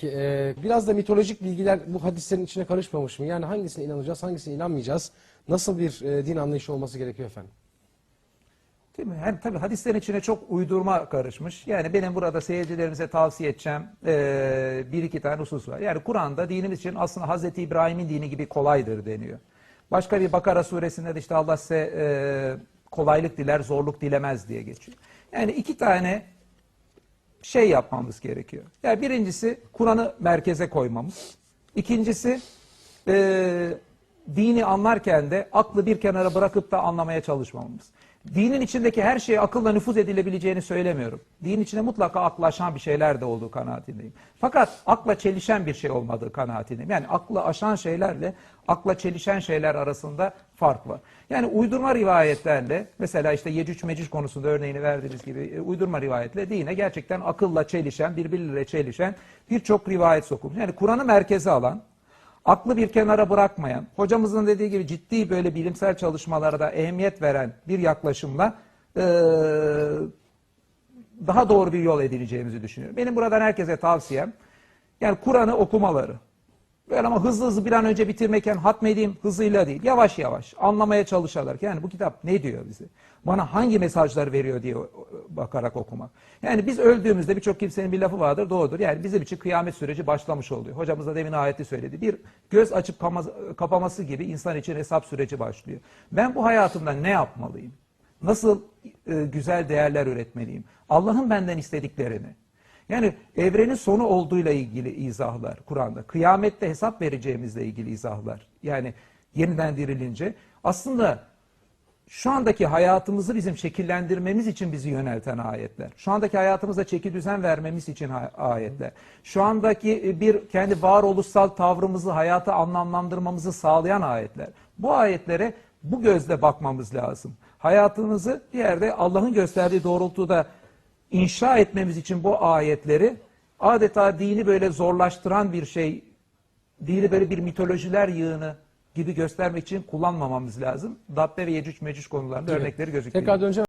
Peki e, biraz da mitolojik bilgiler bu hadislerin içine karışmamış mı? Yani hangisine inanacağız, hangisine inanmayacağız? Nasıl bir e, din anlayışı olması gerekiyor efendim? Değil mi? Hem tabii hadislerin içine çok uydurma karışmış. Yani benim burada seyircilerimize tavsiye edeceğim eee, bir iki tane husus var. Yani Kur'an'da dinimiz için aslında Hazreti İbrahim'in dini gibi kolaydır deniyor. Başka bir Bakara suresinde de işte Allah size eee, kolaylık diler, zorluk dilemez diye geçiyor. Yani iki tane şey yapmamız gerekiyor. Yani birincisi Kur'an'ı merkeze koymamız. İkincisi eee, dini anlarken de aklı bir kenara bırakıp da anlamaya çalışmamamız. Dinin içindeki her şeye akılla nüfuz edilebileceğini söylemiyorum. Din içinde mutlaka aklaşan bir şeyler de olduğu kanaatindeyim. Fakat akla çelişen bir şey olmadığı kanaatindeyim. Yani akla aşan şeylerle akla çelişen şeyler arasında fark var. Yani uydurma rivayetlerle mesela işte Yecüc Mecüc konusunda örneğini verdiğiniz gibi e, uydurma rivayetle dine gerçekten akılla çelişen, birbirleriyle çelişen birçok rivayet sokulmuş. Yani Kur'an'ı merkeze alan, aklı bir kenara bırakmayan, hocamızın dediği gibi ciddi böyle bilimsel çalışmalara ehemmiyet veren bir yaklaşımla eee, daha doğru bir yol edineceğimizi düşünüyorum. Benim buradan herkese tavsiyem, yani Kur'an'ı okumaları. Böyle ama hızlı hızlı bir an önce bitirmeken hatmedeyim hızıyla değil, yavaş yavaş anlamaya çalışarak. Yani bu kitap ne diyor bize? Bana hangi mesajlar veriyor diye bakarak okumak. Yani biz öldüğümüzde birçok kimsenin bir lafı vardır, doğrudur. Yani bizim için kıyamet süreci başlamış oluyor. Hocamız da demin ayeti söyledi. Bir göz açıp kapaması gibi insan için hesap süreci başlıyor. Ben bu hayatımda ne yapmalıyım? Nasıl e, güzel değerler üretmeliyim? Allah'ın benden istediklerini. Yani evrenin sonu olduğuyla ilgili izahlar Kur'an'da. Kıyamette hesap vereceğimizle ilgili izahlar. Yani yeniden dirilince aslında şu andaki hayatımızı bizim şekillendirmemiz için bizi yönelten ayetler. Şu andaki hayatımıza çeki düzen vermemiz için ayetler. Şu andaki bir kendi varoluşsal tavrımızı, hayata anlamlandırmamızı sağlayan ayetler. Bu ayetlere bu gözle bakmamız lazım. Hayatımızı bir yerde Allah'ın gösterdiği doğrultuda inşa etmemiz için bu ayetleri adeta dini böyle zorlaştıran bir şey, dini böyle bir mitolojiler yığını gibi göstermek için kullanmamamız lazım. Dabbe ve Yecüc Mecüc konularında örnekleri gözüküyor. Tekrar döneceğim.